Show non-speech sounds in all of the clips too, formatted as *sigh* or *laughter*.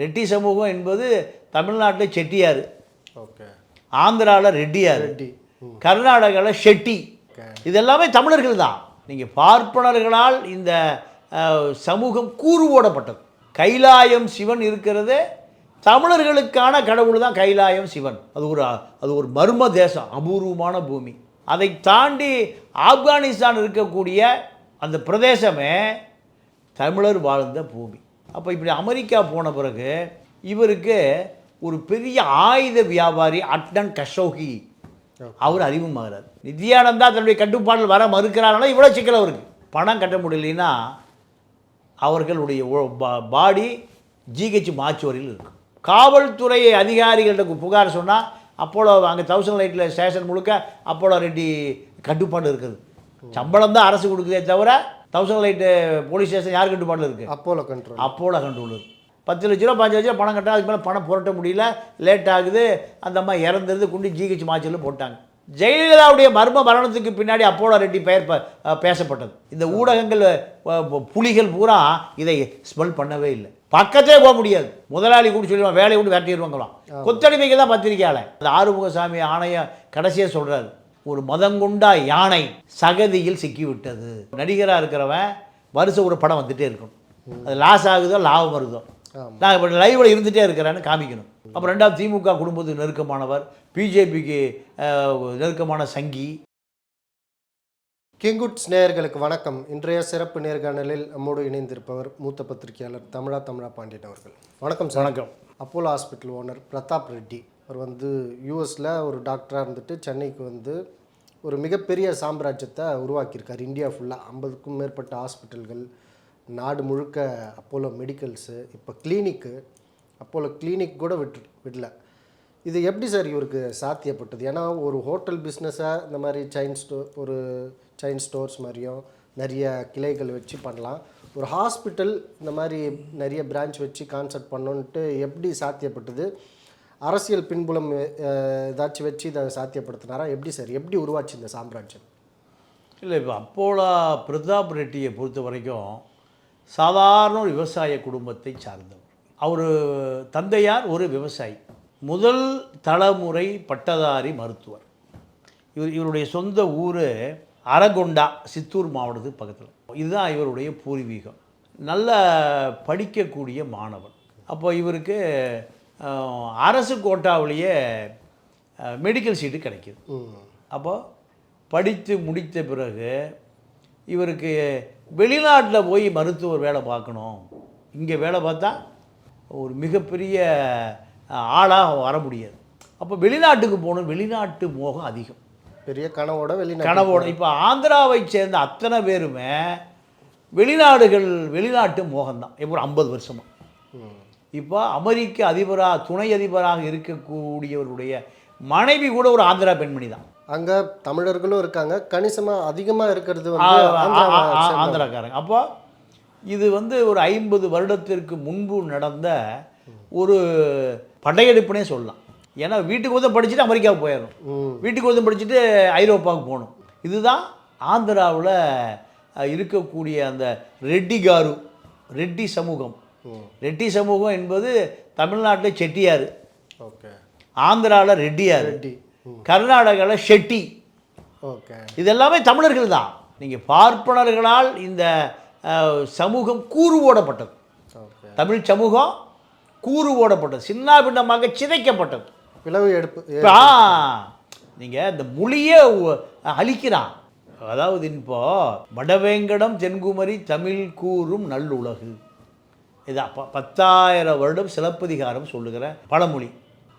ரெட்டி சமூகம் என்பது தமிழ்நாட்டில் செட்டியார் ஓகே. ஆந்திராவில் ரெட்டியார் ரெட்டி. கர்நாடகாவில் ஷெட்டி. இது எல்லாமே தமிழர்கள் தான். நீங்கள் பார்ப்பனர்களால் இந்த சமூகம் கூறுவோடப்பட்டது கைலாயம் சிவன் இருக்கிறது தமிழர்களுக்கான கடவுள் தான் கைலாயம் சிவன். அது ஒரு அது ஒரு மர்ம தேசம் அபூர்வமான பூமி. அதை தாண்டி ஆப்கானிஸ்தான் இருக்கக்கூடிய அந்த பிரதேசமே தமிழர் வாழ்ந்த பூமி. அப்போ இப்படி அமெரிக்கா போன பிறகு இவருக்கு ஒரு பெரிய ஆயுத வியாபாரி அட்டன் கஷோகி. அவர் அறிமுகமாகிறார். நித்யானந்தா தன்னுடைய கட்டுப்பாட்டில் வர மறுக்கிறாருன்னா இவ்வளோ சிக்கல் அவருக்கு. பணம் கட்ட முடியலைன்னா அவர்களுடைய பாடி ஜிஹெச் மாச்சுவரியில் இருக்கும் காவல்துறை அதிகாரிகள்கிட்ட புகார் சொன்னால் அப்போலோ அங்கே தௌசண்ட் லைட்டில் ஸ்டேஷன் முழுக்க அப்போலோ ரெட்டி கட்டுப்பாடு இருக்குது. சம்பளம் தான் அரசு கொடுக்குதே தவிர தௌசண்ட் லைட்டு போலீஸ் ஸ்டேஷன் யார் கட்டுப்பாட்டில் இருக்குது அப்போலோ கண்ட்ரோல் அப்போலோ கண்ட்ரோல் பத்து லட்ச ரூபா பாஞ்சு லட்ச ரூபா பணம் கட்டா அதுக்கு மேலே பணம் புரட்ட முடியல லேட் ஆகுது அந்த அம்மா இறந்துருது குண்டி ஜிஹெச் மாச்சலில் போட்டாங்க. ஜெயலலிதாவுடைய மர்ம மரணத்துக்கு பின்னாடி அப்போலோ ரெட்டி பெயர் பேசப்பட்டது. இந்த ஊடகங்கள் புலிகள் பூரா இதை ஸ்மெல் பண்ணவே இல்லை. பக்கத்தே போக முடியாது. முதலாளி கூட சொல்லிடுவான் வேலையை விட்டு விரட்டிடுவாங்களாம். கொத்தடிமைக்கு தான் பத்திரிக்கையாளர் அந்த ஆறுமுகசாமி ஆணையம் கடைசியாக சொல்கிறாரு ஒரு மதங்குண்டா யானை சகதியில் சிக்கிவிட்டது. நடிகராக இருக்கிறவன் வருஷம் ஒரு படம் வந்துட்டே இருக்கணும். அது லாஸ் ஆகுதோ லாபம் வருதோ. நான் இப்போ லைவில் இருந்துகிட்டே இருக்கிறேன்னு காமிக்கணும். அப்புறம் ரெண்டாவது திமுக குடும்பத்துக்கு நெருக்கமானவர் பிஜேபிக்கு நெருக்கமான சங்கி. கிங்குட்ஸ் நேயர்களுக்கு வணக்கம். இன்றைய சிறப்பு நேர்காணலில் நம்மோடு இணைந்திருப்பவர் மூத்த பத்திரிகையாளர் தமிழா தமிழா பாண்டியன் அவர்கள். வணக்கம் சார். வணக்கம். Apollo hospital owner Prathap Reddy. அவர் வந்து யூஎஸில் ஒரு டாக்டராக இருந்துட்டு சென்னைக்கு வந்து ஒரு மிகப்பெரிய சாம்ராஜ்யத்தை உருவாக்கியிருக்கார். இந்தியா ஃபுல்லாக ஐம்பதுக்கும் மேற்பட்ட ஹாஸ்பிட்டல்கள் நாடு முழுக்க அப்போலோ மெடிக்கல்ஸு இப்போ கிளினிக்கு அப்போலோ கிளினிக் கூட விட்டு விடல. இது எப்படி சார் இவருக்கு சாத்தியப்பட்டது? ஏன்னா ஒரு ஹோட்டல் பிஸ்னஸாக இந்த மாதிரி செயின் ஸ்டோ ஒரு செயின் ஸ்டோர்ஸ் மாதிரியும் நிறைய கிளைகள் வச்சு பண்ணலாம். ஒரு ஹாஸ்பிட்டல் இந்த மாதிரி நிறைய பிரான்ச் வச்சு கான்செப்ட் பண்ணோன்ட்டு எப்படி சாத்தியப்பட்டது? அரசியல் பின்புலம் ஏதாச்சும் வச்சு இதை சாத்தியப்படுத்தினாரா? எப்படி சார்? எப்படி உருவாச்சு இந்த சாம்ராஜ்யம்? இல்லை இப்போ அப்போலா பிரதாப் ரெட்டியை பொறுத்த வரைக்கும் சாதாரண ஒரு விவசாய குடும்பத்தை சார்ந்தவர். அவர் தந்தையார் ஒரு விவசாயி. முதல் தலைமுறை பட்டதாரி மருத்துவர். இவர் இவருடைய சொந்த ஊர் அரகொண்டா சித்தூர் மாவட்டத்துக்கு பக்கத்தில். இதுதான் இவருடைய பூர்வீகம். நல்ல படிக்கக்கூடிய மாணவன். அப்போ இவருக்கு அரசு கோட்டாவிலேயே மெடிக்கல் சீட்டு கிடைக்கிது. ம் அப்போ படித்து முடித்த பிறகு இவருக்கு வெளிநாட்டில் போய் மருத்துவர் வேலை பார்க்கணும். இங்கே வேலை பார்த்தா ஒரு மிகப்பெரிய ஆளாக வர முடியாது. அப்போ வெளிநாட்டுக்கு போகணும் வெளிநாட்டு மோகம் அதிகம். பெரிய கனவோட வெளிநாடு கனவோட இப்போ ஆந்திராவை சேர்ந்த அத்தனை பேருமே வெளிநாடுகள் வெளிநாட்டு மோகம்தான். இப்போ ஒரு ஐம்பது வருஷமாக இப்போ அமெரிக்க அதிபராக துணை அதிபராக இருக்கக்கூடியவருடைய மனைவி கூட ஒரு ஆந்திரா பெண்மணி தான். அங்கே தமிழர்களும் இருக்காங்க. கணிசமாக அதிகமாக இருக்கிறது. ஆந்திராக்காரங்க. அப்போ இது வந்து ஒரு ஐம்பது வருடத்திற்கு முன்பு நடந்த ஒரு படையெடுப்புனே சொல்லலாம். ஏன்னா வீட்டுக்கு வந்து படிச்சுட்டு அமெரிக்காவுக்கு போயிடணும். ம். வீட்டுக்கு வந்து படிச்சுட்டு ஐரோப்பாவுக்கு போகணும். இதுதான் ஆந்திராவில் இருக்கக்கூடிய அந்த ரெட்டி காரு ரெட்டி சமூகம். ரெட்டி சமூகம் என்பது தமிழ்நாட்டில் செட்டியார் ஓகே. ஆந்திராவில் ரெட்டியார் ரெட்டி. கர்நாடகாவில் ஷெட்டி. ஓகே. இது எல்லாமே தமிழர்கள் தான். நீங்கள் பார்ப்பனர்களால் இந்த சமூகம் கூறுவோடப்பட்டது ஓகே. தமிழ் சமூகம் கூறுவோடப்பட்டது சின்ன பின்னமாக சிதைக்கப்பட்டது. பிளவு எடுப்பு இப்போ நீங்கள் இந்த மொழியே அழிக்கிறான். அதாவது இப்போ வடவேங்கடம் தென்குமரி தமிழ் கூறும் நல்லுலகு. இது ப- பத்தாயிரம் வருடம் சிலப்பதிகாரம் சொல்லுகிற பழமொழி.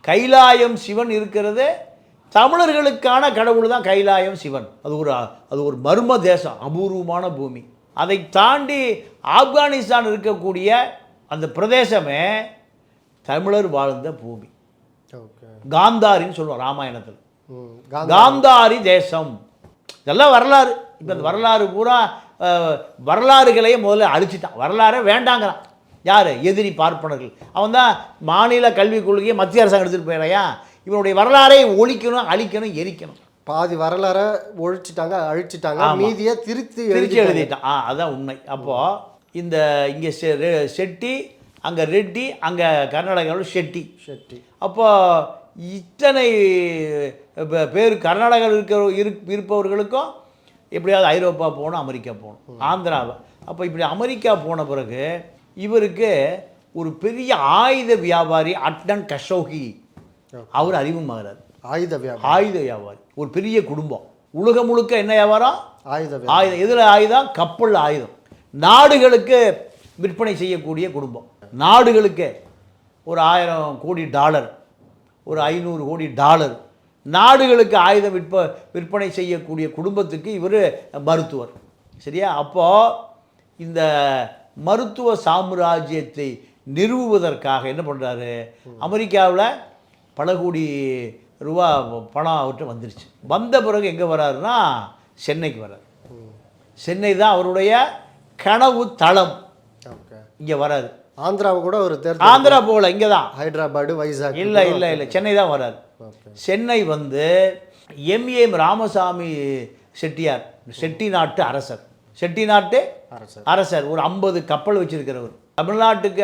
கைலாயம் சிவன் இருக்கிறது தமிழர்களுக்கான கடவுள் தான் கைலாயம் சிவன். அது ஒரு அது ஒரு மர்ம தேசம் அபூர்வமான பூமி. அதை தாண்டி ஆப்கானிஸ்தான் இருக்கக்கூடிய அந்த பிரதேசமே தமிழர் வாழ்ந்த பூமி. காந்தாரின்னு சொல்லுவோம் ராமாயணத்தில். காந்தாரி. தேசம். இதெல்லாம் வரலாறு. இப்போ இந்த வரலாறு பூரா வரலாறுகளையே முதல்ல அழிச்சிட்டான். வரலாறே வேண்டாங்கிறான். யார்? எதிரி பார்ப்பனர்கள். அவன் தான் மாநில கல்விக் கொள்கையை மத்திய அரசாங்கம் எடுத்துகிட்டு போயிடையா இவனுடைய வரலாறை ஒழிக்கணும் அழிக்கணும் எரிக்கணும். பாதி வரலாற ஒழிச்சிட்டாங்க அழிச்சிட்டாங்க. மீதியை திருத்தி திருச்சி எழுதி எழுதிட்டான். ஆ அதான் உண்மை. அப்போது இந்த இங்கே செட்டி அங்கே ரெட்டி அங்கே கர்நாடகாவில் ஷெட்டி ஷெட்டி அப்போ இத்தனை பேர் கர்நாடகாவில் இருக்கிற இருப் இருப்பவர்களுக்கும் எப்படியாவது ஐரோப்பா போகணும் அமெரிக்கா போகணும். ஆந்திராவை. அப்போ இப்படி அமெரிக்கா போன பிறகு இவருக்கு ஒரு பெரிய ஆயுத வியாபாரி அட்டன் கஷோகி. அவர் அறிமுகமாகிறார் ஆயுத வியாபாரம் ஆயுத வியாபாரி. ஒரு பெரிய குடும்பம். உலகம் முழுக்க என்ன வியாபாரம்? ஆயுத ஆயுதம். எதில் ஆயுதம்? கப்பல் ஆயுதம். நாடுகளுக்கு விற்பனை செய்யக்கூடிய குடும்பம். நாடுகளுக்கு ஒரு ஆயிரம் கோடி டாலர் ஒரு ஐநூறு கோடி டாலர். நாடுகளுக்கு ஆயுதம் விற்ப விற்பனை செய்யக்கூடிய குடும்பத்துக்கு இவர் மருத்துவர். சரியா? அப்போது இந்த மருத்துவ சாம்ராஜ்யத்தை நிறுவுவதற்காக என்ன பண்ணுறாரு அமெரிக்காவில் பல கோடி ரூபா பணம் அவர்கிட்ட வந்துருச்சு. வந்த பிறகு எங்கே வராருன்னா சென்னைக்கு வரார். சென்னை தான் அவருடைய கனவு தளம். இங்கே வராரு. ஆந்திராவை கூட ஒரு தேர்தல் ஆந்திரா போகல இங்கே தான் ஹைதராபாடு வைசாக் இல்லை இல்லை இல்லை. சென்னை தான் வராரு. சென்னை வந்து எம்ஏஎம் ராமசாமி செட்டியார் செட்டி நாட்டு அரசர். செட்டி நாட்டு அரசர். அரசர். ஒரு ஐம்பது கப்பல் வச்சிருக்கிறவர். தமிழ்நாட்டுக்கு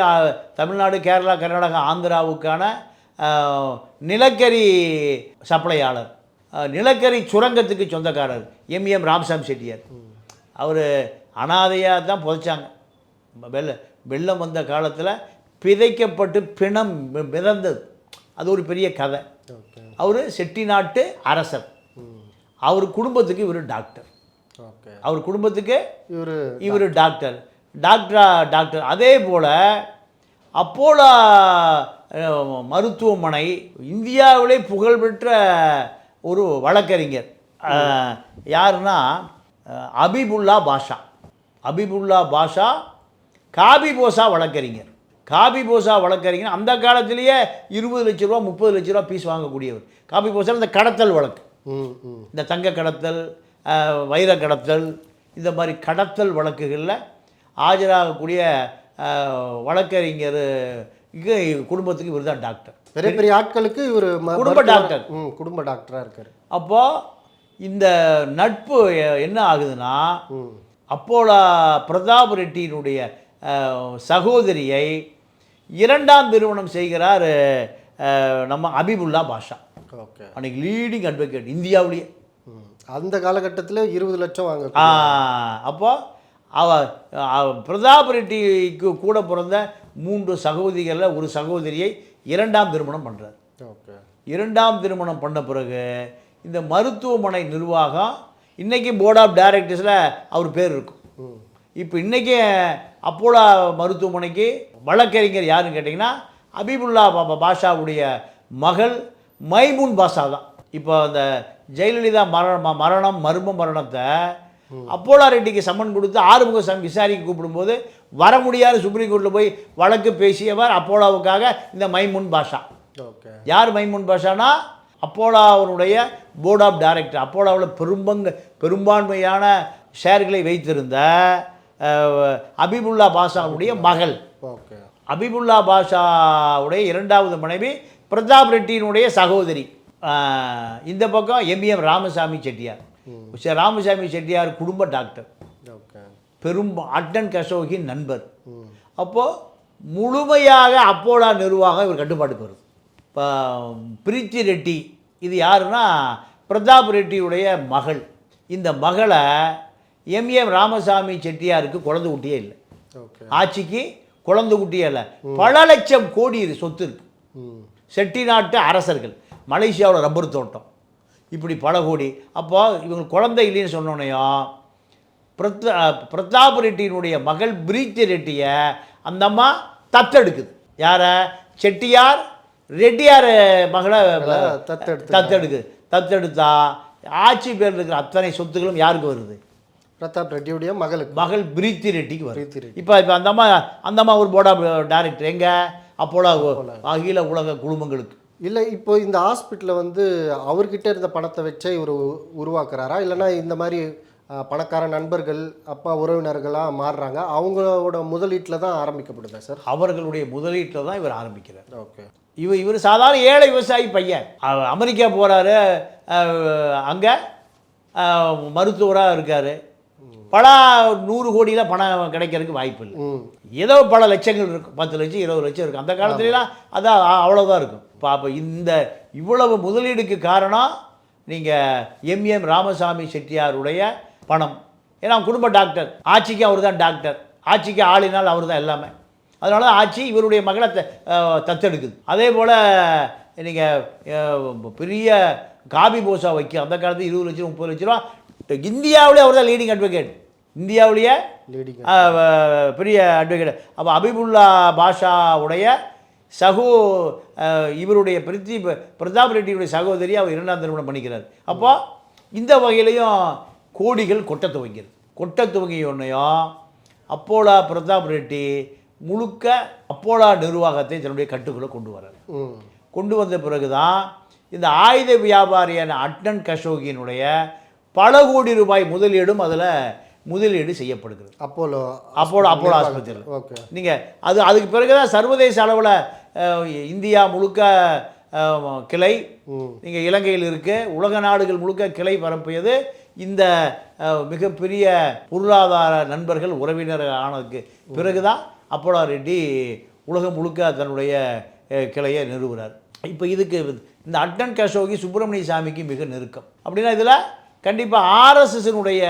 தமிழ்நாடு கேரளா கர்நாடகா ஆந்திராவுக்கான நிலக்கரி சப்ளையாளர். நிலக்கரி சுரங்கத்துக்கு சொந்தக்காரர். எம்எம் ராமசாமி செட்டியார். அவர் அனாதையாக தான் புதைச்சாங்க. வெள்ள வெள்ளம் வந்த காலத்தில் பிதைக்கப்பட்டு பிணம் மிதந்தது. அது ஒரு பெரிய கதை. அவர் செட்டிநாட்டு அரசர். அவர் குடும்பத்துக்கு இவர் டாக்டர். அவர் குடும்பத்துக்கு இவர் இவர் டாக்டர். டாக்டரா டாக்டர். அதே போல் அப்போலோ மருத்துவமனை இந்தியாவிலே புகழ்பெற்ற ஒரு வழக்கறிஞர். யாருன்னா அபிபுல்லா பாஷா. அபிபுல்லா பாஷா காபி போசா வழக்கறிஞர். காபி போசா வழக்கறிஞர். அந்த காலத்திலேயே இருபது லட்ச ரூபா முப்பது லட்ச ரூபா பீஸ் வாங்கக்கூடியவர். காபி போசா இந்த கடத்தல் வழக்கு. இந்த தங்க கடத்தல் வைர கடத்தல் இந்த மாதிரி கடத்தல் வழக்குகளில் ஆஜராகக்கூடிய வழக்கறிஞர் குடும்பத்துக்கு இவர் தான் டாக்டர். பெரிய பெரிய ஆட்களுக்கு இவர் குடும்ப டாக்டர். ம் குடும்ப டாக்டராக இருக்காரு. அப்போது இந்த நட்பு என்ன ஆகுதுன்னா அப்போலா பிரதாப் ரெட்டியினுடைய சகோதரியை இரண்டாம் திருமணம் செய்கிறார் நம்ம அபிபுல்லா பாஷா. ஓகே. அன்னைக்கு லீடிங் அட்வொகேட் இந்தியாவிலேயே. அந்த காலகட்டத்தில் இருபது லட்சம் வாங்க ஆ, அப்போ அவ பிரதாப் ரெட்டிக்கு கூட பிறந்த மூன்று சகோதரிகளில் ஒரு சகோதரியை இரண்டாம் திருமணம் பண்ணுறார் ஓகே. இரண்டாம் திருமணம் பண்ண பிறகு இந்த மருத்துவமனை நிர்வாகம் இன்றைக்கி போர்ட் ஆஃப் டைரக்டர்ஸில் அவர் பேர் இருக்கும். இப்போ இன்றைக்கி அப்போலா மருத்துவமனைக்கு வழக்கறிஞர் யாருன்னு கேட்டிங்கன்னா அபிபுல்லா பா- பாஷாவுடைய மகள் மைமுன் பாஷா தான். இப்போ அந்த ஜெயலலிதா மரணம் மரணம் மர்ம மரணத்தை அப்போலா ரெட்டிக்கு சம்மன் கொடுத்து ஆறுமுக சாமி விசாரிக்க கூப்பிடும்போது வர முடியாத சுப்ரீம் கோர்ட்டில் போய் வழக்கு பேசியவர் அப்போலாவுக்காக இந்த மைமுன் பாஷா. ஓகே. யார் மைமுன் பாஷானா? அப்போலாவுடைய போர்ட் ஆஃப் டைரக்டர் அப்போலாவில் பெரும்பங்கு பெரும்பான்மையான ஷேர்களை வைத்திருந்த அபிபுல்லா பாஷாவுடைய மகள். ஓகே. அபிபுல்லா பாஷாவுடைய இரண்டாவது மனைவி பிரதாப் ரெட்டியினுடைய சகோதரி. இந்த பக்கம் எம்எம் ராமசாமி செட்டியார். சரி, ராமசாமி செட்டியார் குடும்ப டாக்டர். பெரும் அட்டன் கஷோகின் நண்பர். அப்போது முழுமையாக அப்போலா நிர்வாகம் இவர் கட்டுப்பாட்டுக்கு வருது. இப்போ பிரீத்தி ரெட்டி இது யாருன்னா பிரதாப் ரெட்டியுடைய மகள். இந்த மகளை எம்ஏஎம் ராமசாமி செட்டியாருக்கு குழந்தை குட்டியே இல்லை. ஆட்சிக்கு குழந்தை குட்டியே இல்லை. பல லட்சம் கோடி சொத்து இருக்கு. ம். செட்டிநாட்டு அரசர்கள். மலேசியாவில் ரப்பர் தோட்டம். இப்படி பல கோடி. அப்போ இவங்க குழந்தை இல்லைன்னு சொன்னோன்னையும் பிரதா பிரதாப் ரெட்டியினுடைய மகள் பிரீத்தி ரெட்டியை அந்த அம்மா தத்தெடுக்குது. யாரை? செட்டியார் ரெட்டியார் மகளை தத்தெடுக்குது. தத்தெடுத்தா ஆட்சி பேர் இருக்கிற அத்தனை சொத்துக்களும் யாருக்கு வருது? பிரதாப் ரெட்டியுடைய மகளுக்கு. மகள் பிரீத்தி ரெட்டிக்கு வருது. இப்போ இப்போ அந்த அம்மா அந்த அம்மா ஒரு போர்ட் ஆஃப் டைரக்டர். எங்க? அப்போலா. அகில உலக குழுமங்களுக்கு. இல்லை இப்போ இந்த ஹாஸ்பிட்டலில் வந்து அவர்கிட்ட இருந்த பணத்தை வச்சே இவர் உருவாக்குறாரா? இல்லைன்னா இந்த மாதிரி பணக்கார நண்பர்கள் அப்பா உறவினர்களாக மாறுறாங்க. அவங்களோட முதலீட்டில் தான் ஆரம்பிக்கப்படுதா சார்? அவர்களுடைய முதலீட்டில் தான் இவர் ஆரம்பிக்கிறார். ஓகே. இவர் இவர் சாதாரண ஏழை விவசாயி பையன். அமெரிக்கா போகிறாரு அங்கே மருத்துவராக இருக்கார். பல நூறு கோடியில் பணம் கிடைக்கிறதுக்கு வாய்ப்பு இல்லை. ஏதோ பல லட்சங்கள் இருக்கும் பத்து லட்சம் இருபது லட்சம் இருக்கும் அந்த காலத்துலலாம் அதான் அ- அவ்வளவுதான் இருக்கும். இப்போ அப்போ இந்த இவ்வளவு முதலீடுக்கு காரணம் நீங்கள் எம்எம் ராமசாமி செட்டியாருடைய பணம். ஏன்னா குடும்ப டாக்டர். ஆட்சிக்கு அவர் தான் டாக்டர். ஆட்சிக்கு ஆளினால் அவர் தான் எல்லாமே. அதனால தான் ஆட்சி இவருடைய மகளை தத்தெடுக்குது. அதே போல் நீங்கள் பெரிய காபி போசா வைக்க அந்த காலத்து இருபது லட்சம் முப்பது லட்ச ரூபா இந்தியாவிலே அவர் தான் லீடிங் அட்வொகேட் அஹ் பெரிய அட்வொகேட் அப்போ அபிபுல்லா பாஷாவுடைய சகோ இவருடைய பிரித்தி பிரதாப் ரெட்டியுடைய சகோதரி அவர் இரண்டாம் திருமணம் பண்ணிக்கிறார். அப்போ இந்த வகையிலையும் கோடிகள் கொட்ட துவங்கியது. கொட்ட துவங்கிய உடனேயும் அப்போலா பிரதாப் ரெட்டி முழுக்க அப்போலா நிர்வாகத்தை தன்னுடைய கட்டுக்குள்ளே கொண்டு வர்றார் கொண்டு வந்த பிறகு தான் இந்த ஆயுத வியாபாரியான அட்டன் கஷோகியினுடைய பல கோடி ரூபாய் முதலீடும் அதில் முதலீடு செய்யப்படுகிறது. அப்போலோ அப்போலோ அப்போலோ ஆஸ்பத்திரியில். ஓகே. நீங்கள் அது அதுக்கு பிறகு தான் சர்வதேச அளவில் இந்தியா முழுக்க கிளை. நீங்கள் இலங்கையில் இருக்கு உலக நாடுகள் முழுக்க கிளை பரப்பியது. இந்த மிகப்பெரிய பொருளாதார நண்பர்கள் உறவினர் ஆனதுக்கு பிறகு தான் அப்போலோ ரெட்டி உலகம் முழுக்க தன்னுடைய கிளையை நிறுவுறார். இப்போ இதுக்கு இந்த அட்டன் கஷோகி சுப்பிரமணிய சாமிக்கு மிக நெருக்கம். அப்படின்னா இதில் கண்டிப்பாக ஆர்எஸ்எஸ்னுடைய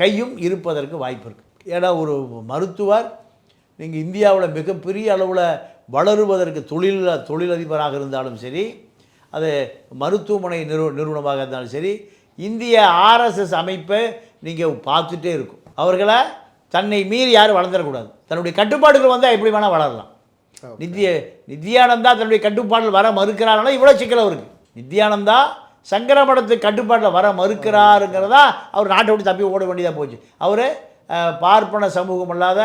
கையும் இருப்பதற்கு வாய்ப்பு இருக்குது ஏன்னா ஒரு மருத்துவர் நீங்கள் இந்தியாவில் மிகப்பெரிய அளவில் வளருவதற்கு தொழில் தொழிலதிபராக இருந்தாலும் சரி அது மருத்துவமனை நிறு நிறுவனமாக இருந்தாலும் சரி இந்திய ஆர்எஸ்எஸ் அமைப்பை நீங்கள் பார்த்துட்டே இருக்கும். அவர்களை தன்னை மீறி யாரும் வளர்ந்துடக்கூடாது. தன்னுடைய கட்டுப்பாடுகள் வந்தால் எப்படி வேணால் வளரலாம். நித்ய நித்யானந்தா தன்னுடைய கட்டுப்பாட்டில் வர மறுக்கிறாருன்னா இவ்வளோ சிக்கல் அவருக்கு. நித்யானந்தா சங்கர மடத்து கட்டுப்பாட்டில் வர மறுக்கிறாருங்கிறதா அவர் நாட்டை விட்டு தப்பி ஓட வேண்டியதாக போச்சு. அவர் பார்ப்பன சமூகம் அல்லாத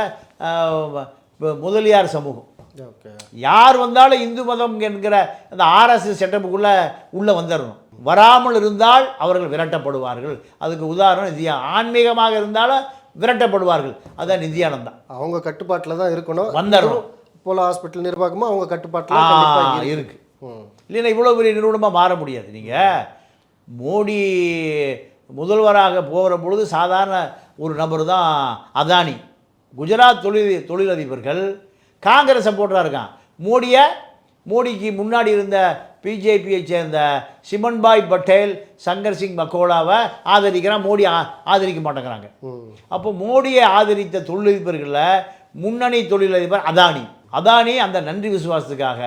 முதலியார் சமூகம். ஓகே. யார் வந்தாலும் இந்து மதம் என்கிற அந்த ஆர்எஸ்எஸ் செட்டப்புக்குள்ளே உள்ளே வந்துடணும் வராமல் இருந்தால் அவர்கள் விரட்டப்படுவார்கள். அதுக்கு உதாரணம் நித்யா ஆன்மீகமாக இருந்தாலும் விரட்டப்படுவார்கள். அதான் நித்யானந்தா அவங்க கட்டுப்பாட்டில் தான் இருக்கணும். வந்துடணும் அப்போலோ ஹாஸ்பிட்டல் நிர்வாகமும் அவங்க கட்டுப்பாட்டில் கண்டிப்பாக இருக்கு. இருக்கு. ம் இல்லைன்னா இவ்வளோ பெரிய நிறுவனமாக மாற முடியாது. நீங்கள் மோடி முதல்வராக போகிற பொழுது சாதாரண ஒரு நபர் தான் அதானி. குஜராத் தொழில் தொழிலதிபர்கள் காங்கிரஸ் சப்போர்ட்டராக இருக்கான். மோடியை மோடிக்கு முன்னாடி இருந்த பிஜேபியை சேர்ந்த சிமன்பாய் பட்டேல் சங்கர் சிங் மக்கோலாவை ஆதரிக்கிறான். மோடி ஆதரிக்க மாட்டேங்கிறாங்க. அப்போ மோடியை ஆதரித்த தொழிலதிபர்களில் முன்னணி தொழிலதிபர் அதானி. அதானி அந்த நன்றி விசுவாசத்துக்காக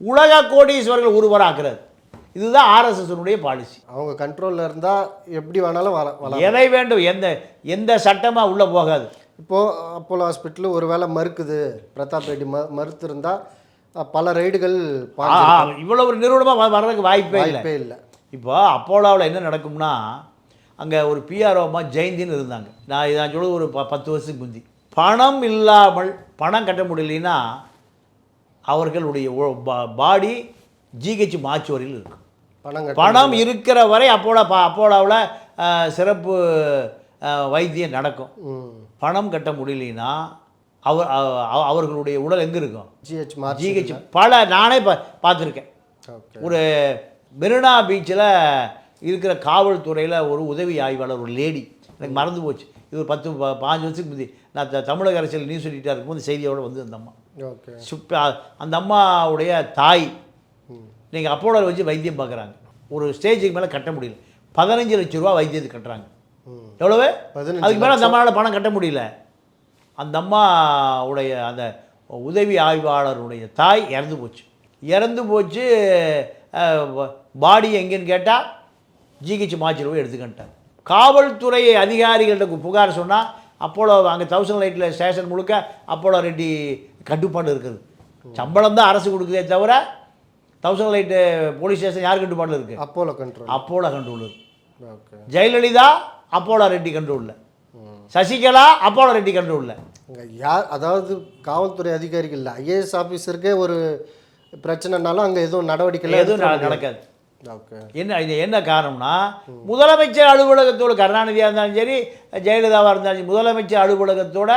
உலக கோடீஸ்வரர்கள் ஒருவராக்குறது இதுதான் ஆர்எஸ்எஸ்னுடைய பாலிசி அவங்க கண்ட்ரோலில் இருந்தால் எப்படி வேணாலும் வர வள எதை வேண்டும்? எந்த எந்த சட்டமாக உள்ளே போகாது. இப்போது அப்போலோ ஹாஸ்பிட்டல் ஒரு வேளை மறுக்குது பிரதாப் ரெட்டி ம மறுத்திருந்தா பல ரைடுகள் இவ்வளோ ஒரு நிறுவனமாக வர்றதுக்கு வாய்ப்பே வாய்ப்பே இல்லை. இப்போ அப்போலாவில் என்ன நடக்கும்னா அங்கே ஒரு பிஆர்ஓமா ஜெயந்தின்னு இருந்தாங்க. நான் நான் சொல்லுவது ஒரு ப பத்து வருஷத்துக்கு முந்தி. பணம் இல்லாமல் பணம் கட்ட முடியலைன்னா அவர்களுடைய பாடி ஜிஹெச் மாச்சுவரில் இருக்கும். பணம் பணம் இருக்கிற வரை அப்போலோ பா அப்போலாவில் சிறப்பு வைத்தியம் நடக்கும். பணம் கட்ட முடியலைன்னா அவர் அவர்களுடைய உடல் எங்கே இருக்கும்? ஜிஹெச் ஜிஹெச் பல நானே பா பார்த்துருக்கேன். ஒரு மெரினா பீச்சில் இருக்கிற காவல்துறையில் ஒரு உதவி ஆய்வாளர் ஒரு லேடி. எனக்கு மறந்து போச்சு. இது ஒரு பத்து பாஞ்சு வருஷத்துக்கு முந்தி. நான் தமிழக அரசியல் நியூஸ் சொல்லிட்டா இருக்கும்போது செய்தியோடு வந்து அந்த சுப்ப அந்த அம்மாவுடைய தாய் நீங்கள் அப்போலோ வச்சு வைத்தியம் பார்க்குறாங்க ஒரு ஸ்டேஜுக்கு மேலே கட்ட முடியல. பதினஞ்சு லட்ச ரூபா வைத்தியத்துக்கு கட்டுறாங்க. எவ்வளவு? அதுக்கு மேலே அந்த அம்மாவால் பணம் கட்ட முடியல. அந்த அம்மாவுடைய அந்த உதவி ஆய்வாளருடைய தாய் இறந்து போச்சு. இறந்து போச்சு பாடி எங்கேன்னு கேட்டால் ஜிஹெச் மாச்சில் போய் எடுத்துக்கிட்டாங்க காவல்துறை அதிகாரிகள்கிட்ட புகார் சொன்னால் அப்போலோ அங்கே தௌசண்ட் லைட்டில் ஸ்டேஷன் முழுக்க அப்போலோ ரெட்டி கட்டுப்பாடு இருக்குது. சம்பளம் தான் அரசு கொடுக்குதே தவிர தௌசண்ட் லைட்டு போலீஸ் ஸ்டேஷன் யார் கட்டுப்பாட்டில் இருக்குது Apollo control Apollo control Jayalalithaa Apollo Reddy கண்ட்ரோலில் சசிகலா அப்போலோ ரெட்டி கண்ட்ரோலில் யார் அதாவது காவல்துறை அதிகாரிகள் இல்லை ஐஏஎஸ் ஆஃபீஸருக்கே ஒரு பிரச்சனைனாலும் அங்கே எதுவும் நடவடிக்கை எதுவும் நட- நடக்காது. என்ன இது என்ன காரணம்னா முதலமைச்சர் அலுவலகத்தோட கருணாநிதியாக இருந்தாலும் சரி ஜெயலலிதாவாக இருந்தாலும் சரி முதலமைச்சர் அலுவலகத்தோட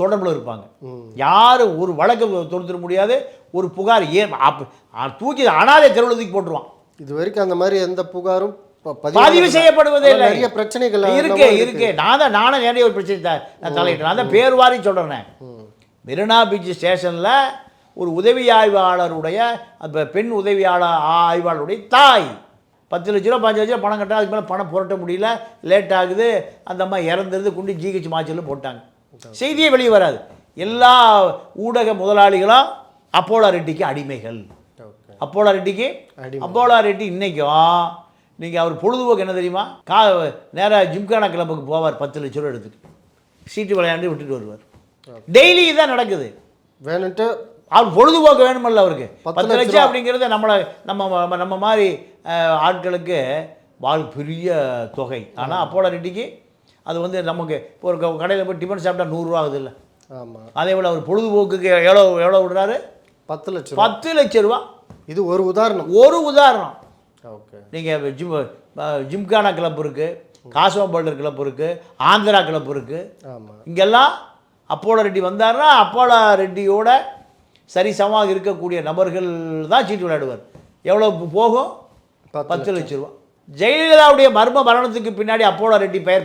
தொடர்பில் இருப்பாங்க. யார் ஒரு வழக்கு தொடுத்துட முடியாது ஒரு புகார் ஏன் தூக்கி அனாதை தெருவில் தூக்கி போட்டுருவான். இது வரைக்கும் அந்த மாதிரி எந்த புகாரும் பதிவு செய்யப்படுவதே இல்லை. நிறைய பிரச்சனைகள் இருக்கு இருக்கு. நான் தான் நானும் நிறைய ஒரு பிரச்சனை நான் தலையிட்டேன். நான் தான் பேர் வாரி சொல்கிறேன் மெரினா பீச் ஸ்டேஷனில் ஒரு உதவி ஆய்வாளருடைய அந்த பெண் உதவியாளர் ஆய்வாளருடைய தாய். பத்து லட்ச ரூபா பாஞ்சு லட்ச ரூபா பணம் கட்டா அதுக்கு மேலே பணம் புரட்ட முடியல. லேட் ஆகுது. அந்த அம்மா இறந்துருது. குண்டி ஜிஹெச் மாச்சலில் போட்டாங்க. செய்தியே வெளியே வராது. எல்லா ஊடக முதலாளிகளும் அப்போலா ரெட்டிக்கு அடிமைகள். அப்போலா ரெட்டிக்கு. அப்போலா ரெட்டி இன்னைக்கும் நீங்கள் அவர் பொழுதுபோக்கு என்ன தெரியுமா? கா நேராக ஜிம்கானா கிளப்புக்கு போவார் பத்து லட்ச ரூபா எடுத்துட்டு. சீட்டு விளையாண்டு விட்டுட்டு வருவார். டெய்லி இதான் நடக்குது. வேணுன்ட்டு அவர் பொழுதுபோக்கு வேணுமல்ல அவருக்கு. பத்து பத்து லட்ச லட்சம் அப்படிங்கிறது நம்மளை நம்ம நம்ம மாதிரி ஆட்களுக்கு வாழ் பெரிய தொகை. ஆனால் அப்போலா ரெட்டிக்கு அது வந்து நமக்கு இப்போ ஒரு கடையில் போய் டிஃபன் சாப்பிட்டா நூறுரூவா ஆகுது இல்லை ஆமாம் அதே போல் அவர் பொழுதுபோக்குக்கு எவ்வளோ எவ்வளோ விடுறாரு? பத்து லட்சம். பத்து லட்ச ரூபா. இது ஒரு உதாரணம். ஒரு உதாரணம். ஓகே. நீங்கள் ஜிம் ஜிம்கானா கிளப் இருக்குது காசவம் பல்டர் கிளப் இருக்குது ஆந்திரா கிளப் இருக்குது ஆமாம் இங்கெல்லாம் அப்போலோ ரெட்டி வந்தாருன்னா அப்போலோ ரெட்டியோட சரிசமமாக இருக்கக்கூடிய நபர்கள் தான் சீட்டு விளையாடுவார். எவ்வளோ போகும்? பத்து லட்ச ரூபா. ஜெயலலிதாவுடைய மர்ம மரணத்துக்கு பின்னாடி அப்போலோ ரெட்டி பெயர்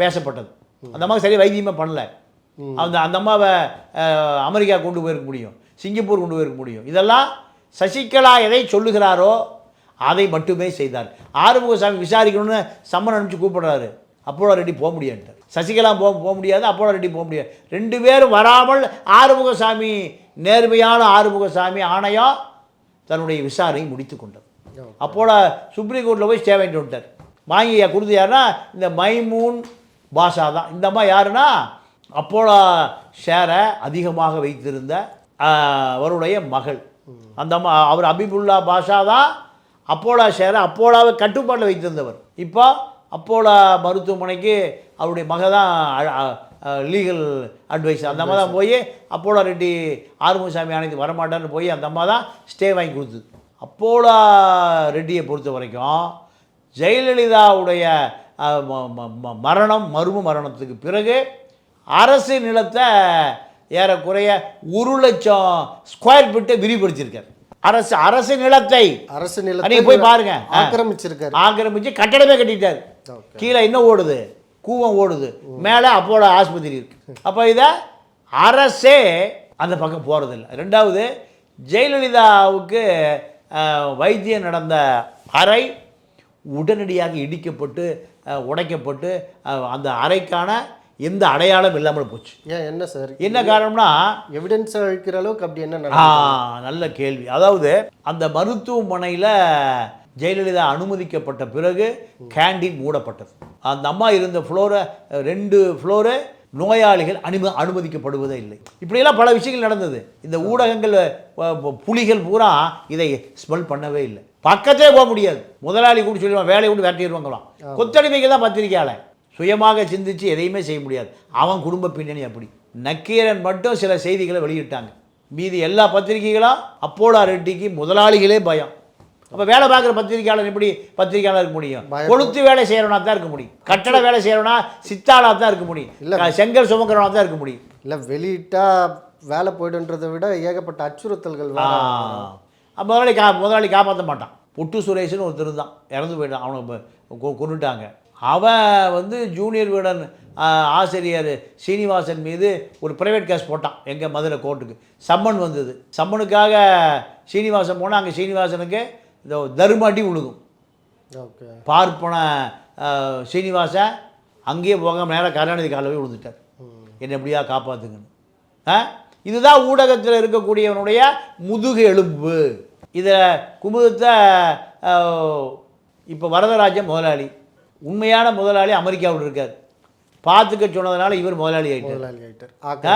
பேசப்பட்டது. அந்த அம்மாவுக்கு சரி வைத்தியமே பண்ணல. அந்த அந்த அம்மாவை அமெரிக்கா கொண்டு போயிருக்க முடியும். சிங்கப்பூர் கொண்டு போயிருக்க முடியும். இதெல்லாம் சசிகலா எதை சொல்லுகிறாரோ அதை மட்டுமே செய்தார். ஆறுமுகசாமி விசாரிக்கணும்னு சம்மன் அனுப்பிச்சு கூப்பிடுறாரு. அப்போலோ ரெட்டி போக முடியான்ட்டு சசிகலா போக போக முடியாது அப்போலோ ரெட்டி போக முடியாது. ரெண்டு பேரும் வராமல் ஆறுமுகசாமி நேர்மையான ஆறுமுகசாமி ஆணையம் தன்னுடைய விசாரணை முடித்து கொண்டது. அப்போலோ சுப்ரீம் கோர்ட்டில் போய் ஸ்டே வாங்கிட்டு வந்துட்டார். வாங்கி கொடுத்து யாருன்னா இந்த மைமூன் பாஷா தான். இந்த அம்மா யாருன்னா அப்போலோ ஷேரை அதிகமாக வைத்திருந்த அவருடைய மகள். அந்த அம்மா அவர் அபிபுல்லா பாஷா தான். அப்போலா ஷேரை அப்போலாவை கட்டுப்பாட்டில் வைத்திருந்தவர். இப்போ அப்போலா மருத்துவமனைக்கு அவருடைய மக தான் லீகல் அட்வைஸ் அந்த அம்மா தான் போய் அப்போலா ரெட்டி ஆறுமுகசாமி ஆணையத்து வரமாட்டான்னு போய் அந்த அம்மா தான் ஸ்டே வாங்கி கொடுத்தது. அப்போலா ரெட்டியை பொறுத்த வரைக்கும் ஜெயலலிதாவுடைய மரணம் மர்ம மரணத்துக்கு பிறகு அரசு நிலத்தை ஏறக்குறைய ஒரு லட்சம் ஸ்கொயர் ஃபீட்டை விரிவுபடுத்தியிருக்கார் அரசு அரசு நிலத்தை. அரசு நிலத்தை போய் பாருங்க. ஆக்கிரமிச்சிருக்காரு. ஆக்கிரமிச்சு கட்டடமே கட்டிட்டார். கீழே என்ன ஓடுது? கூவம் ஓடுது. மேலே அப்போலோ ஆஸ்பத்திரி இருக்கு. *laughs* அப்போ இதை அரசே அந்த பக்கம் போகிறதில்ல ரெண்டாவது ஜெயலலிதாவுக்கு வைத்தியம் நடந்த அறை உடனடியாக இடிக்கப்பட்டு உடைக்கப்பட்டு அந்த அறைக்கான எந்த அடையாளம் இல்லாமல் போச்சு. ஏன் என்ன சார்? என்ன காரணம்னா எவிடன்ஸ் அழிக்கிற அளவுக்கு அப்படி என்ன நல்ல கேள்வி. அதாவது அந்த மருத்துவமனையில் ஜெயலலிதா அனுமதிக்கப்பட்ட பிறகு கேண்டீன் மூடப்பட்டது. அந்த அம்மா இருந்த ஃப்ளோரை ரெண்டு ஃப்ளோரு நோயாளிகள் அனும அனுமதிக்கப்படுவதே இல்லை. இப்படியெல்லாம் பல விஷயங்கள் நடந்தது. இந்த ஊடகங்கள் புலிகள் பூரா இதை ஸ்மெல் பண்ணவே இல்லை. பக்கத்தே போக முடியாது. முதலாளி கூட சொல்லுவான் வேலையை விட்டு விரட்டிடுவாங்களாம். கொத்தடிமைக்கு தான் பத்திரிக்கையாளர் சுயமாக சிந்திச்சு எதையுமே செய்ய முடியாது. அவன் குடும்ப பின்னணி அப்படி. நக்கீரன் மட்டும் சில செய்திகளை வெளியிட்டாங்க. மீதி எல்லா பத்திரிகைகளும் அப்போலா ரெட்டிக்கு முதலாளிகளே பயம். அப்போ வேலை பார்க்குற பத்திரிகையாளர் எப்படி பத்திரிகையாளர் இருக்க முடியும். கொளுத்து வேலை செய்கிறவனா தான் இருக்க முடியும். கட்டட வேலை செய்கிறவனா சித்தாளா தான் இருக்க முடியும். இல்ல. செங்கல் சுமக்கிறவனா தான் இருக்க முடியும். இல்லை வெளியிட்டா வேலை போய்டுன்றதை விட ஏகப்பட்ட அச்சுறுத்தல்கள் முதலாளி கா முதலாளி காப்பாற்ற மாட்டான். புட்டு சுரேஷ்னு ஒருத்தர் தான் இறந்து போயிட்டான். அவனை கொ- கொ- கொன்னுட்டாங்க. அவன் வந்து ஜூனியர் வீடன் ஆசிரியர் சீனிவாசன் மீது ஒரு பிரைவேட் கேஸ் போட்டான். எங்கள் மதுரை கோர்ட்டுக்கு சம்மன் வந்தது. சம்மனுக்காக சீனிவாசன் போனால் அங்கே சீனிவாசனுக்கு இந்த தருமாட்டி விழுகும் பார்ப்பன ஆ, சீனிவாசன் அங்கேயே போகாம நேராக கருணாநிதி காலவே விழுந்துட்டார் என்னை எப்படியா காப்பாற்றுங்கன்னு ஆ? இதுதான் ஊடகத்தில் இருக்கக்கூடியவனுடைய முதுகு எலும்பு. இதை குமுதத்தை இப்போ வரதராஜன் முதலாளி. உண்மையான முதலாளி அமெரிக்காவில் இருக்கார். பார்த்துக்க சொன்னதுனால இவர் முதலாளி ஆயிட்டார். முதலாளி ஆயிட்டார். ஆ? ஆக்க.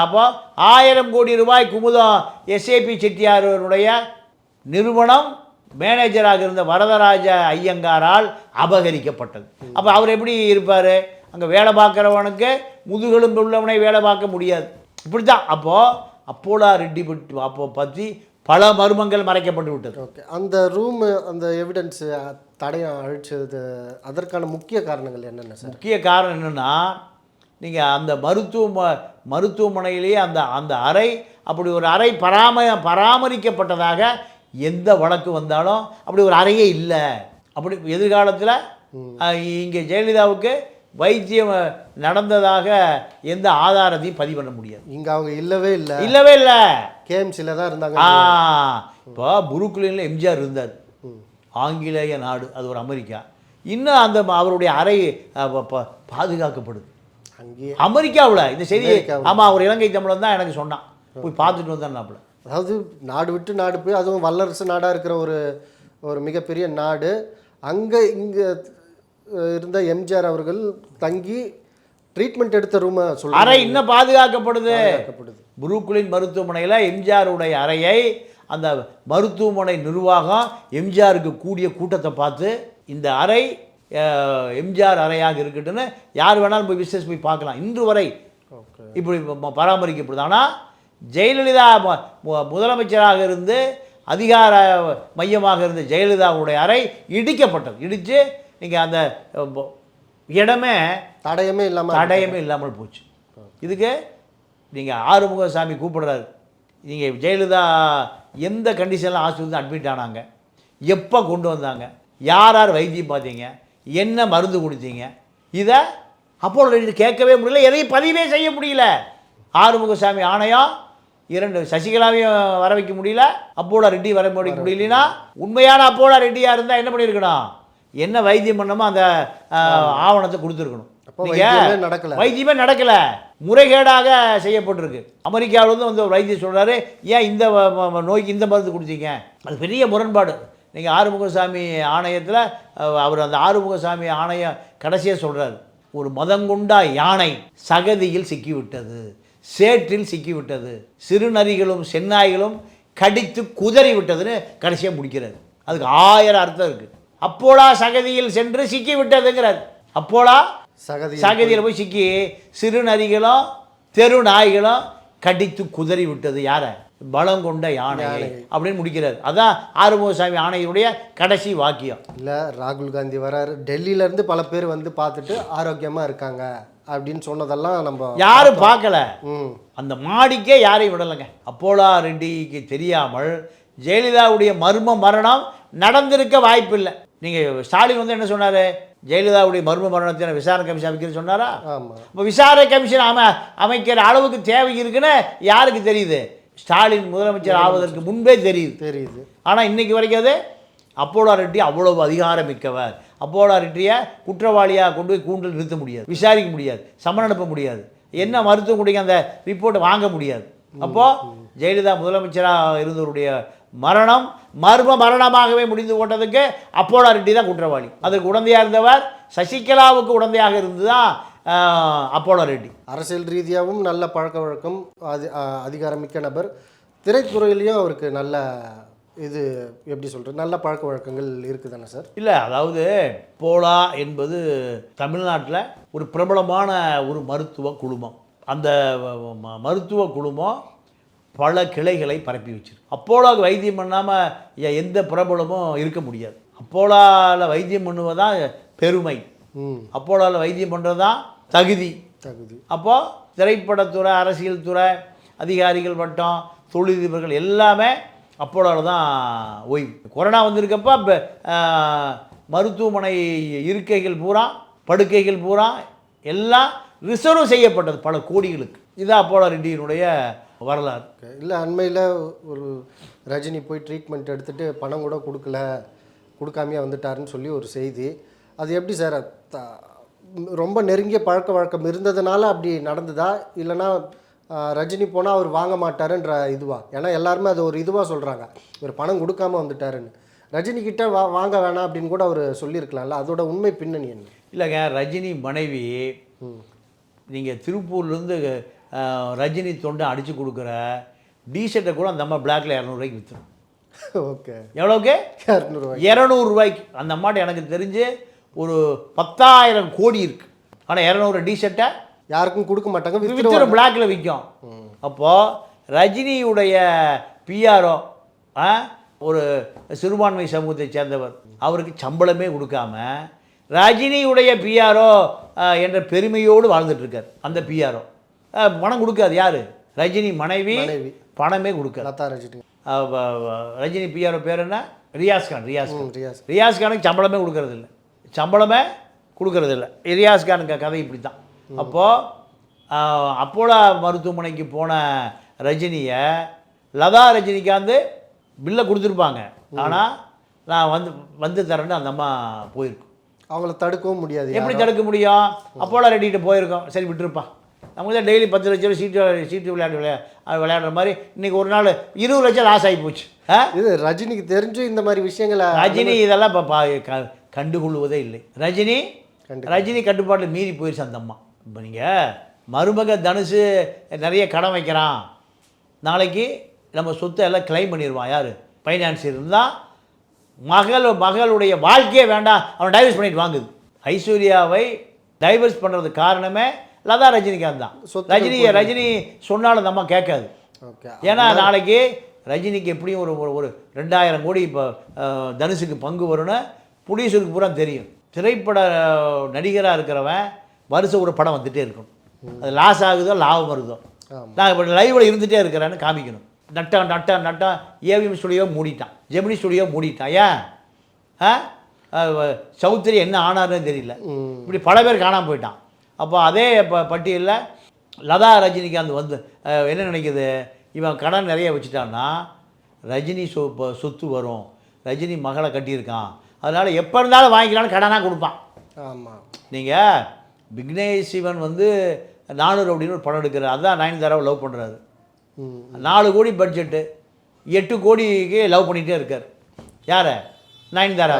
அப்போ ஆயிரம் கோடி ரூபாய் குமுதம் எஸ்ஏபி செட்டியாருடைய நிறுவனம் மேனேஜராக இருந்த வரதராஜ ஐயங்காரால் அபகரிக்கப்பட்டது. அப்போ அவர் எப்படி இருப்பார்? அங்கே வேலை பார்க்குறவனுக்கு முதுகெலும்பு உள்ளவனை வேலை பார்க்க முடியாது. இப்படி தான் அப்போது அப்போலா ரெட்டி அப்போ பற்றி பல மர்மங்கள் மறைக்கப்பட்டு விட்டது. ஓகே. அந்த ரூம் அந்த எவிடன்ஸ் தடயம் அழிச்சது அதற்கான முக்கிய காரணங்கள் என்னென்ன சார் முக்கிய காரணம் என்னென்னா நீங்கள் அந்த மருத்துவ மருத்துவமனையிலேயே அந்த அந்த அறை அப்படி ஒரு அறை பராம பராமரிக்கப்பட்டதாக எந்த வழக்கு வந்தாலும் அப்படி ஒரு அறையே இல்லை. அப்படி எதிர்காலத்தில் இங்கே ஜெயலலிதாவுக்கு வைத்தியம் நடந்ததாக எந்த ஆதாரத்தையும் பதிவு பண்ண முடியாது. இங்கே அவங்க இல்லவே இல்லை. இல்லவே இல்லை. கேஎம்சியில் தான் இருந்தாங்க. ஆ இப்போ புருக்குலினில் எம்ஜிஆர் இருந்தார். ஆங்கிலேய நாடு அது ஒரு அமெரிக்கா. இன்னும் அந்த அவருடைய அறை பாதுகாக்கப்படுது. அங்கேயே. அமெரிக்காவில் இந்த செய்தி. ஆமாம் ஒரு இலங்கை தமிழன் தான் எனக்கு சொன்னான். போய் பார்த்துட்டு வந்தான்னாப்புல அதாவது நாடு விட்டு நாடு போய் அதுவும் வல்லரசு நாடாக இருக்கிற ஒரு ஒரு மிகப்பெரிய நாடு. அங்கே இங்கே இருந்த எம்ஜிஆர் அவர்கள் தங்கி ட்ரீட்மெண்ட் எடுத்த ரூமை அறை சொல்ல இன்னும் பாதுகாக்கப்படுது. புரூக்லின் மருத்துவமனையில் எம்ஜிஆருடைய அறையை அந்த மருத்துவமனை நிர்வாகம் எம்ஜிஆருக்கு கூடிய கூட்டத்தை பார்த்து இந்த அறை எம்ஜிஆர் அறையாக இருக்கட்டும்னு யார் வேணாலும் போய் விசேஷ் போய் பார்க்கலாம். இன்று வரை ஓகே. இப்படி பராமரிக்கப்படுது. ஆனால் ஜெயலலிதா முதலமைச்சராக இருந்து அதிகார மையமாக இருந்த ஜெயலலிதாவுடைய அறை இடிக்கப்பட்டது. இடித்து நீங்கள் அந்த இடமே தடயமே இல்லாமல் தடயமே இல்லாமல் போச்சு. இதுக்கு நீங்கள் ஆறுமுகசாமி கூப்பிடுறாரு. நீங்கள் ஜெயலலிதா எந்த கண்டிஷனில் ஹாஸ்பிட்டல் அட்மிட் ஆனாங்க? எப்போ கொண்டு வந்தாங்க? யார் யார் வைத்தியம் பார்த்தீங்க? என்ன மருந்து கொடுத்தீங்க இதை அப்போ கேட்கவே முடியல. எதையும் பதிவே செய்ய முடியல. ஆறுமுகசாமி ஆணையம் இரண்டு சசிகலாவையும் வர வைக்க முடியல. அப்போலா ரெட்டி வர வைக்க முடியலனா உண்மையான அப்போலா ரெட்டியாக இருந்தால் என்ன பண்ணியிருக்கணும்? என்ன வைத்தியம் பண்ணமோ அந்த ஆவணத்தை கொடுத்துருக்கணும். நடக்கல. வைத்தியமே நடக்கல. முறைகேடாக செய்யப்பட்டிருக்கு. அமெரிக்காவிலேருந்து வந்து ஒரு வைத்தியம் சொல்றாரு ஏன் இந்த நோய்க்கு இந்த மருந்து கொடுத்தீங்க? அது பெரிய முரண்பாடு. நீங்கள் ஆறுமுகசாமி ஆணையத்தில் அவர் அந்த ஆறுமுகசாமி ஆணையம் கடைசியாக சொல்றாரு ஒரு மதங்குண்டா யானை சகதியில் சிக்கிவிட்டது. சேற்றில் சிக்கிவிட்டது. சிறுநரிகளும் செந்நாய்களும் கடித்து குதறி விட்டதுன்னு கடைசியாக முடிக்கிறார் அதுக்கு ஆயிரம் அர்த்தம் இருக்குது அப்போலா சகதியில் சென்று சிக்கி விட்டதுங்கிறார் அப்போலா சகதி சகதியில் போய் சிக்கி சிறு நரிகளும் தெரு நாய்களும் கடித்து குதறி விட்டது யாரை? பலம் கொண்ட யானை அப்படின்னு முடிக்கிறார். அதான் ஆறுமுகசாமி ஆணையுடைய கடைசி வாக்கியம். இல்லை ராகுல் காந்தி வராரு. டெல்லியில இருந்து பல பேர் வந்து பார்த்துட்டு ஆரோக்கியமாக இருக்காங்க. அப்படின்னு சொன்னதெல்லாம் நம்ம யாரும் பார்க்கல. அந்த மாடிக்கே யாரையும் விடலைங்க. அப்போலா ரெட்டிக்கு தெரியாமல் ஜெயலலிதாவுடைய மர்ம மரணம் நடந்திருக்க வாய்ப்பில்லை. நீங்கள் ஸ்டாலின் வந்து என்ன சொன்னார்? ஜெயலலிதாவுடைய மர்ம மரணத்தை விசாரணை கமிஷன் அமைக்கிறது சொன்னாரா? இப்போ விசாரணை கமிஷன் அம அமைக்கிற அளவுக்கு தேவை இருக்குன்னு யாருக்கு தெரியுது? ஸ்டாலின் முதலமைச்சர் ஆவதற்கு முன்பே தெரியுது. தெரியுது. ஆனால் இன்னைக்கு வரைக்கும் அது அப்போலோ ரெட்டி அவ்வளவு அதிகாரம் மிக்கவர் அப்போலோ ரெட்டியை குற்றவாளியாக கொண்டு போய் கூண்டில் நிறுத்த முடியாது. விசாரிக்க முடியாது. சம்மன் அனுப்ப முடியாது. என்ன மருத்துவம் கொடுங்க அந்த ரிப்போர்ட்டை வாங்க முடியாது. அப்போது ஜெயலலிதா முதலமைச்சராக இருந்தவருடைய மரணம் மர்ம மரணமாகவே முடிந்து போட்டதுக்கு அப்போலா ரெட்டி தான் குற்றவாளி. அதற்கு உடந்தையாக இருந்தவர் சசிகலாவுக்கு உடந்தையாக இருந்து தான் அப்போலா ரெட்டி அரசியல் ரீதியாகவும் நல்ல பழக்க வழக்கம் அது அதிகாரமிக்க நபர். திரைத்துறையிலையும் அவருக்கு நல்ல இது எப்படி சொல்கிறது நல்ல பழக்க வழக்கங்கள் இருக்குது தானே சார்? இல்லை அதாவது போலா என்பது தமிழ்நாட்டில் ஒரு பிரபலமான ஒரு மருத்துவ குழுமம். அந்த மருத்துவ குழுமம் பல கிளைகளை பரப்பி வச்சிருக்கு. அப்போலாவுக்கு வைத்தியம் பண்ணாமல் எந்த பிரபலமும் இருக்க முடியாது. அப்போலாவில் வைத்தியம் பண்ணுவதான் பெருமை. அப்போலாவில் வைத்தியம் பண்ணுறது தான் தகுதி. தகுதி. அப்போது திரைப்படத்துறை அரசியல் துறை அதிகாரிகள் வட்டம் தொழிலதிபர்கள் எல்லாமே அப்போலோவில் தான் ஓய்வு கொரோனா வந்திருக்கப்ப இப்போ மருத்துவமனை இருக்கைகள் பூரா படுக்கைகள் பூரா எல்லாம் ரிசர்வ் செய்யப்பட்டது பல கோடிகளுக்கு. இதுதான் அப்போலோ ரெட்டியினுடைய வரலாறு. இல்லை அண்மையில் ஒரு ரஜினி போய் ட்ரீட்மெண்ட் எடுத்துகிட்டு பணம் கூட கொடுக்கல கொடுக்காமையே வந்துட்டாருன்னு சொல்லி ஒரு செய்தி. அது எப்படி சார்? த- ரொம்ப நெருங்கிய பழக்க வழக்கம் இருந்ததுனால அப்படி நடந்ததா? இல்லைன்னா ரஜினி போனால் அவர் வாங்க மாட்டாருன்ற இதுவா? ஏன்னா எல்லாருமே அது ஒரு இதுவாக சொல்கிறாங்க இவர் பணம் கொடுக்காம வந்துட்டாருன்னு. ரஜினி கிட்ட வா வாங்க வேணாம் அப்படின்னு கூட அவர் சொல்லியிருக்கலாம்ல. அதோட உண்மை பின்னணி என்ன? இல்லைங்க ரஜினி மனைவி நீங்கள் திருப்பூர்லேருந்து ரஜினி தொண்டை அடித்து கொடுக்குற டிஷர்ட்டை கூட அந்த அம்மா பிளாக்ல இரநூறுவாய்க்கு விற்றுரும் ஓகே. எவ்வளோக்கு இரநூறுவா இரநூறுவாய்க்கு அந்த அம்மாட்ட எனக்கு தெரிஞ்சு ஒரு பத்தாயிரம் கோடி இருக்கு. ஆனால் இரநூறு டிஷர்ட்டை யாருக்கும் கொடுக்க மாட்டாங்க. வித்துரும் பிளாக்ல விற்கும் அப்போது ரஜினியுடைய பிஆர்ஓ ஒரு சிறுபான்மை சமூகத்தை சேர்ந்தவர் அவருக்கு சம்பளமே கொடுக்காம ரஜினியுடைய பிஆர்ஓ என்ற பெருமையோடு வாழ்ந்துட்டு இருக்கார் அந்த பிஆர்ஓ பணம் கொடுக்காது யாரு? ரஜினி மனைவி. பணமே கொடுக்காது. லதா ரஜினி. ரஜினி பிஆர் பேர் என்ன? ரியாஸ் கான் ரியாஸ் கான். ம், ரியாஸ். ரியாஸ் கானுக்கு சம்பளமே கொடுக்கறது இல்ல சம்பளமே கொடுக்கறது இல்ல ரியாஸ் கானுக்கு கதை இப்படி தான் அப்போது அப்போலா மருத்துவமனைக்கு போன ரஜினியை லதா ரஜினிகாந்த் பில்லை கொடுத்துருப்பாங்க. ஆனால் நான் வந்து வந்து தரேன்னு அந்த அம்மா போயிருக்கும் அவங்கள தடுக்கவும் முடியாது எப்படி தடுக்க முடியும்? அப்போலா ரெடிகிட்ட போயிருக்கோம். சரி விட்டுருப்பா. நமக்கு தான் டெய்லி பத்து லட்சம் சீட்டு சீட்டு விளையாட்டு விளையா விளையாடுற மாதிரி இன்னைக்கு ஒரு நாள் இருபது லட்சம் லாஸ் ஆகி போச்சு. இது ரஜினிக்கு தெரிஞ்சு இந்த மாதிரி விஷயங்களை ரஜினி இதெல்லாம் இப்போ கண்டுகொள்வதே இல்லை. ரஜினி ரஜினி கட்டுப்பாட்டில் மீறி போயிடுச்சு அந்த அம்மா. இப்போ நீங்கள் மருமக தனுசு நிறைய கடன் வைக்கிறான். நாளைக்கு நம்ம சொத்தை எல்லாம் கிளைம் பண்ணிடுவான். யார்? ஃபைனான்சியர் இருந்தால் மகள் மகளுடைய வாழ்க்கையே வேண்டாம். அவன் டைவர்ஸ் பண்ணிட்டு வாங்குது. ஐஸ்வர்யாவை டைவர்ஸ் பண்ணுறதுக்கு காரணமே லதா ரஜினிகாந்த் தான். சொத்து ரஜினி ரஜினி சொன்னாலும் அந்த அம்மா கேட்காது. ஓகே. ஏன்னா நாளைக்கு ரஜினிக்கு எப்படியும் ஒரு ஒரு ஒரு ரெண்டாயிரம் கோடி இப்போ தனுஷுக்கு பங்கு வரும்னு ப்ரொடியூசருக்கு பூரா தெரியும். திரைப்பட நடிகராக இருக்கிறவன் வருஷம் ஒரு படம் வந்துட்டே இருக்கணும். அது லாஸ் ஆகுதோ லாபம் வருதோ. நான் இப்போ லைவில் இருந்துகிட்டே இருக்கிறேன்னு காமிக்கணும். நட்டா நட்டா நட்டா ஏவிஎம் ஸ்டுடியோ மூடிட்டான். ஜெமினி ஸ்டுடியோ மூடிட்டான். ஏன்? ஆ? சௌத்ரி என்ன ஆனார்னு தெரியல. இப்படி பல பேர் காணாமல் போயிட்டான். அப்போ அதே ப பட்டியலில் லதா ரஜினிகாந்த் வந்து என்ன நினைக்குது? இவன் கடன் நிறைய வச்சுட்டான்னா ரஜினி சொ இப்போ சொத்து வரும். ரஜினி மகளை கட்டியிருக்கான். அதனால் எப்போ இருந்தாலும் வாங்கிக்கலாம்னு கடனாக கொடுப்பான். ஆமாம் நீங்கள் விக்னேஷ் சிவன் வந்து நானூறு அப்படின்னு ஒரு படம் எடுக்கிறார். அதான் நயன்தாராவை லவ் பண்ணுறாரு நாலு கோடி பட்ஜெட்டு எட்டு கோடிக்கு லவ் பண்ணிகிட்டே இருக்கார். யாரை? நயன்தாரா.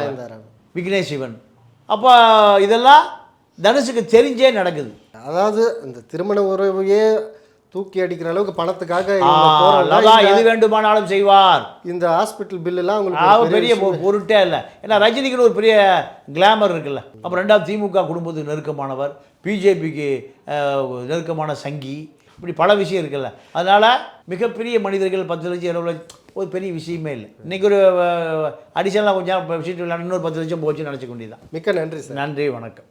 விக்னேஷ் சிவன். அப்போ இதெல்லாம் தனுஷுக்கு தெரிஞ்சே நடக்குது. அதாவது இந்த திருமண உறவையே தூக்கி அடிக்கிற அளவுக்கு பணத்துக்காக எது வேண்டுமானாலும் செய்வார். இந்த ஹாஸ்பிட்டல் பில்லுலாம் உங்களுக்கு அவ ஒரு பெரிய பொருட்டே இல்லை. ஏன்னா ரஜினிக்குன்னு ஒரு பெரிய கிளாமர் இருக்குல்ல. அப்புறம் ரெண்டாவது திமுக குடும்பத்துக்கு நெருக்கமானவர் பிஜேபிக்கு நெருக்கமான சங்கி இப்படி பல விஷயம் இருக்குல்ல. அதனால் மிகப்பெரிய மனிதர்கள் பத்து லட்சம் இருபது லட்சம் ஒரு பெரிய விஷயமே இல்லை. இன்னைக்கு ஒரு அடிஷனலாக கொஞ்சம் விளையாட இன்னொரு பத்து லட்சம் போச்சுன்னு நினச்சிக்க வேண்டியதான் மிக்க நன்றி சார். நன்றி வணக்கம்.